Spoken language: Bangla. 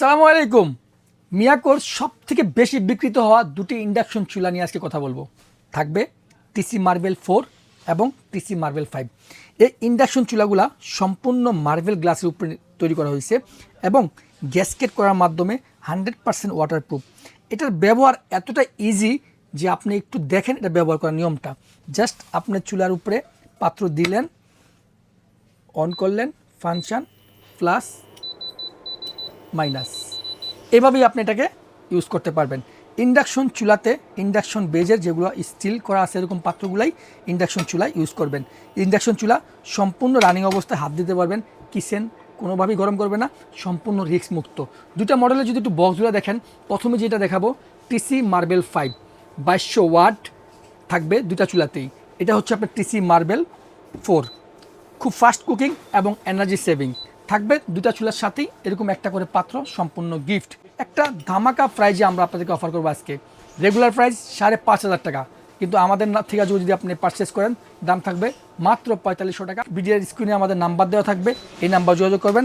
আসসালামু আলাইকুম। মিয়াকোর সব থেকে বেশি বিক্রিত হওয়া দুটি ইন্ডাকশন চুলা নিয়ে আজকে কথা বলব। থাকবে টিসি মার্বেল ফোর এবং টিসি মার্বেল ফাইভ। এই ইন্ডাকশন চুলাগুলা সম্পূর্ণ মার্বেল গ্লাসের উপরে তৈরি করা হয়েছে এবং গ্যাসকেট করার মাধ্যমে হান্ড্রেড পার্সেন্ট ওয়াটারপ্রুফ এটার ব্যবহার এতটা ইজি যে আপনি একটু দেখেন এটা ব্যবহার করার নিয়মটা। জাস্ট আপনার চুলার উপরে পাত্র দিলেন অন করলেন ফাংশন প্লাস মাইনাস। এভাবেই আপনি এটাকে ইউজ করতে পারবেন। ইন্ডাকশন চুলাতে ইন্ডাকশন বেজের যেগুলো স্টিল করা আছে এরকম পাত্রগুলাই ইন্ডাকশন চুলায় ইউজ করবেন। ইন্ডাকশন চুলা সম্পূর্ণ রানিং অবস্থায় হাত দিতে পারবেন। কিচেন কোনোভাবেই গরম করবে না, সম্পূর্ণ রিস্ক মুক্ত। দুটা মডেলে যদি একটু বক্সগুলো দেখেন, প্রথমে যেটা দেখাবো টিসি মার্বেল ফাইভ বাইশশো ওয়াট থাকবে দুটা চুলাতেই। এটা হচ্ছে আপনার টিসি মার্বেল ফোর খুব ফাস্ট কুকিং এবং এনার্জি সেভিং থাকবে দুটা চুলার সাথেই এরকম একটা করে পাত্র, সম্পূর্ণ গিফট একটা ধামাকা প্রাইজে আমরা আপনাদেরকে অফার করব আজকে। রেগুলার প্রাইস সাড়ে পাঁচ হাজার টাকা। কিন্তু আমাদের থেকে যদি আপনি পারচেস করেন, দাম থাকবে মাত্র পঁয়তাল্লিশশো টাকা। ভিডিওর স্ক্রিনে আমাদের নাম্বার দেওয়া থাকবে, এই নাম্বার যোগাযোগ করবেন।